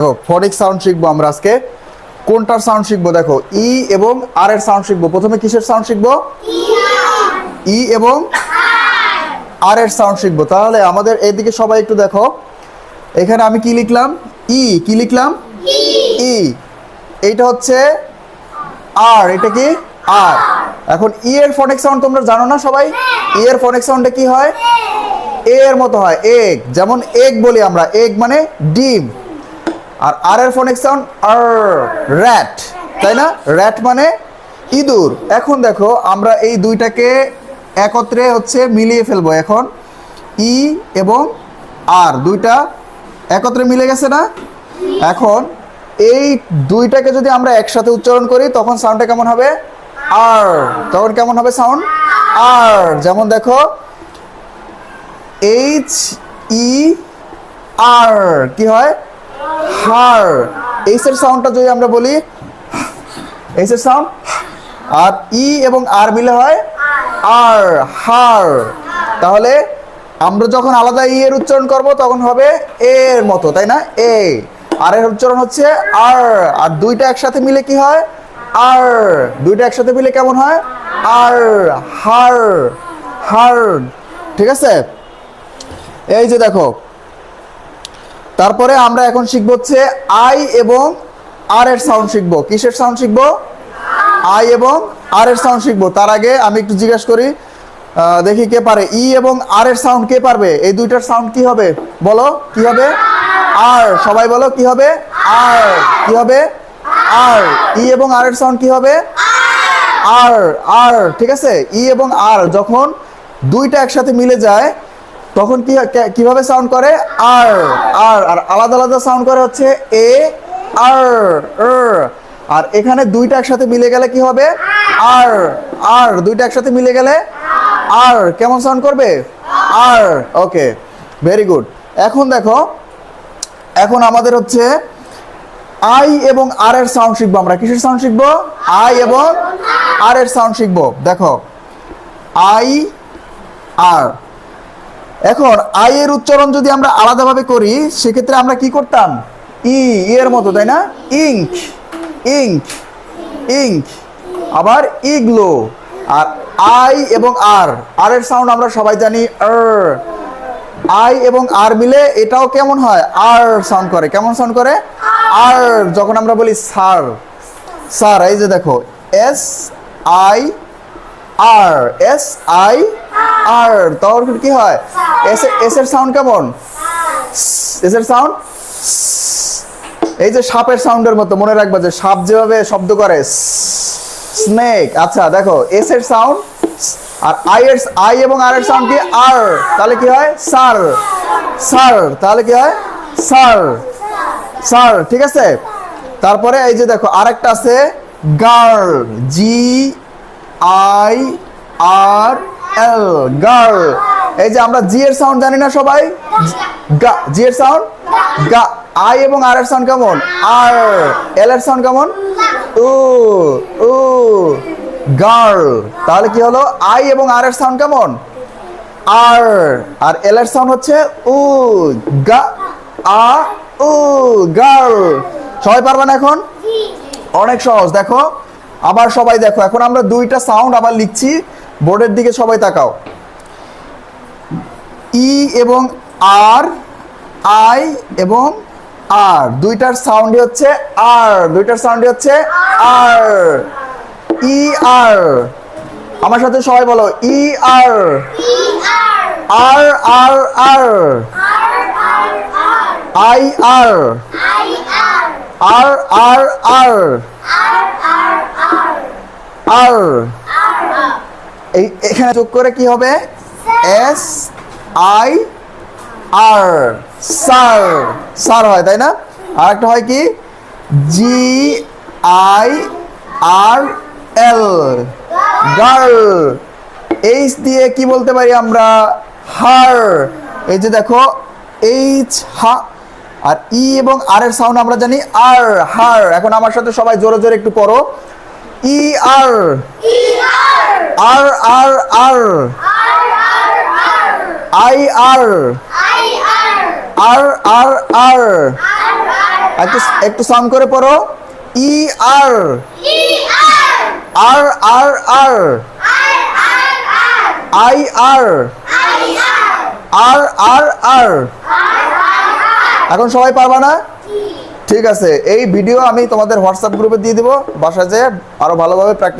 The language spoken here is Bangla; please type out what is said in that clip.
দেখো ফনিক সাউন্ড শিখব আমরা আজকে। কোনটার সাউন্ড শিখব দেখো? ই এবং আর এর সাউন্ড শিখব। প্রথমে কিসের সাউন্ড শিখব? ই এবং আর এর সাউন্ড শিখব। তাহলে আমাদের এইদিকে সবাই একটু দেখো। এখানে আমি কি লিখলাম? ই কি লিখলাম? ই এইটা হচ্ছে আর এটা কি? আর এখন ই এর ফনিক সাউন্ড তোমরা জানো না সবাই? ই এর ফনিক সাউন্ডে কি হয়? এ এর মতো হয়। এগ যেমন এগ বলি আমরা। এগ মানে ডিম। আর আর এর ফোনিক সাউন্ড আর র্যাট তাই না? র্যাট মানে ইঁদুর। এখন দেখো, আমরা এই দুইটাকে একত্রে হচ্ছে মিলিয়ে ফেলব এখন। ই এবং আর দুইটা একত্রে মিলে গেছে না? এখন এই দুইটাকে যদি আমরা একসাথে উচ্চারণ করি, তখন সাউন্ডটা কেমন হবে? আর তখন কেমন হবে সাউন্ড আর যেমন দেখো এইচ ই আর কি হয়? হার। এইচ এর সাউন্ডটা যদি আমরা বলি এইচ এর সাউন্ড আর ই এবং আর মিলে হয় আর হার। তাহলে আমরা যখন আলাদা ই এর উচ্চারণ করব, তখন হবে এর মতো, তাই না? এ আর এর উচ্চারণ হচ্ছে আর আর দুইটা একসাথে মিলে কি হয়? আর দুইটা একসাথে মিলে কেমন হয়? আর হার। হার। ঠিক আছে? এই যে দেখো তারপরে আমরা এখন শিখব হচ্ছে আই এবং আর এর সাউন্ড শিখব। কিসের সাউন্ড শিখব? আই এবং আর এর সাউন্ড শিখব। তার আগে আমি একটু জিজ্ঞেস করি দেখি কে পারে। ই এবং আর এর সাউন্ড কে পারবে? এই দুইটার সাউন্ড কি হবে? বলো, কি হবে? আর। সবাই বলো, কি হবে? আর। কি হবে? আর। ই এবং আর এর সাউন্ড কি হবে? আর। আর। ঠিক আছে? ই এবং আর যখন দুইটা একসাথে মিলে যায় তখন কি কীভাবে সাউন্ড করে? আর আর আর আলাদা আলাদা সাউন্ড করে হচ্ছে এ, আর আর এখানে দুইটা একসাথে মিলে গেলে কি হবে? আর আর, দুইটা একসাথে মিলে গেলে আর। কেমন সাউন্ড করবে? আর। ওকে ভেরি গুড এখন দেখো, এখন আমাদের হচ্ছে আই এবং আর এর সাউন্ড শিখব আমরা। কিসের সাউন্ড শিখব? আই এবং আর এর সাউন্ড শিখব। দেখো আই আর এখন আই এর উচ্চারণ যদি আমরা আলাদাভাবে করি, সেক্ষেত্রে আমরা কি করতাম? ই ই এর মতো, তাই না? ইঙ্ক ইঙ্ক ইঙ্ক আবার ইগলো আর আই এবং আর আর এর সাউন্ড আমরা সবাই জানি আর আই এবং আর মিলে এটাও কেমন হয়? আর সাউন্ড করে। কেমন সাউন্ড করে? আর যখন আমরা বলি স্যার স্যার, এই যে দেখো S I R S I R তখন কি হয়? এস এস এর সাউন্ড কেমন? এস এর সাউন্ড এই যে সাপের সাউন্ডের মতো, মনে রাখবা যে সাপ যেভাবে শব্দ করে স্নেক আচ্ছা দেখো, এস এর সাউন্ড আর আই এর, আই এবং আর এর সাউন্ড কি? আর, তাহলে কি হয়? সার সার তাহলে কি হয়? সার সার ঠিক আছে? তারপরে এই যে দেখো, আরেকটা আছে, girl, G, I, R L girl এই যে আমরা জি এর সাউন্ড জানি না সবাই? গা- জি এর সাউন্ড গা আই এবং আর এর সাউন্ড কেমন? আর এল এর সাউন্ড কেমন? উ উ গার্ল তাহলে কি হলো? আই এবং আর এর সাউন্ড কেমন? আর আর এল এর সাউন্ড হচ্ছে উ গা আ উ গার্ল সবাই পারবে না এখন? অনেক সহজ। দেখো আবার সবাই দেখো। এখন আমরা দুইটা সাউন্ড আবার লিখছি। বোর্ডের দিকে সবাই তাকাও। ই এবং আর আই এবং আর। দুইটার সাউন্ডই হচ্ছে আর। দুইটার সাউন্ডই হচ্ছে আর। ই আর। আমার সাথে সবাই বলো ই আর। আর আর আর। আই আর। আর আর আর। আর। এই এখানে যোগ করে কি হবে? এস আই আর সার সার হয়, তাই না? আর একটা হয় কি? G I R L girl H দিয়ে কি বলতে পারি আমরা? হার এই যে দেখো এইচ হা আর ই এবং আর এর সাউন্ড আমরা জানি আর হার এখন আমার সাথে সবাই জোরে জোরে একটু করো। ই আর আর আর আর আই আর আর আর আর একটু একটু সাউন্ড করে পড়ো। ই আর আর আর আর আই আর আর আর আর এখন সবাই পারবা না? ঠিক আছে, এই ভিডিও আমি তোমাদের হোয়াটসঅ্যাপ গ্রুপে দিয়ে দিব। বাসায় যেয়ে আরও ভালোভাবে প্র্যাকটিস